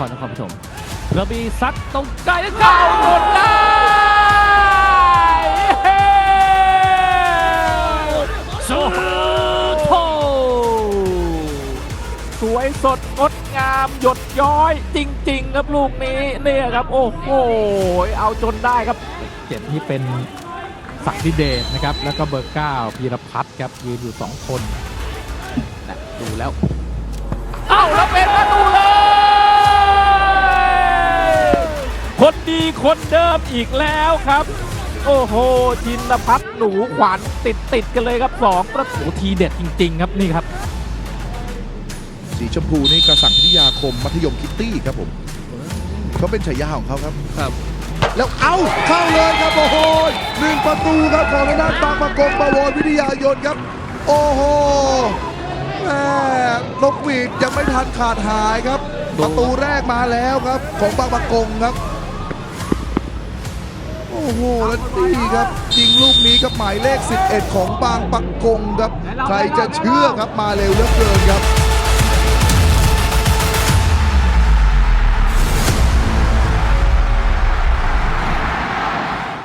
ชมกระบี่ซัดตรงไกลแล้วเข้าหมดได้เฮ้สุดโทสวยสดงดงามหยดย้อย จริง ๆ ครับลูกนี้เนี่ยครับ โอ้โหเอาจนได้ครับเจ็ดที่เป็นศักดิเดชนะครับ แล้วก็เบอร์เก้าพีรพัฒน์ครับยืนอยู่สองคนนะดูแล้ว เอ้าแล้วเป็นประตู คนดีคนเดิมอีกแล้วครับ โอ้โหชินพัฒน์หนูขวัญติดติดๆกันเลยครับสองประตูทีเด็ดจริง ๆ ครับนี่ครับ สีชมพูนี่กระสังพิทยาคมมัธยมคิตตี้ครับผมเขาเป็นฉายาของเขาครับ ครับ แล้วเอาเข้าเลยครับโอ้โหหนึ่งประตูครับของทางด้านบางประกงประวรวิทยายนครับ โอ้โหแม่นกหวีดยังไม่ทันขาดหายครับ ประตูแรกมาแล้วครับ ของบางประกงครับ โอ้โหแล้วนี่ครับยิงลูกนี้ครับหมายเลข 11 ของบางประกงครับ ใครจะเชื่อครับมาเร็วเหลือเกินครับ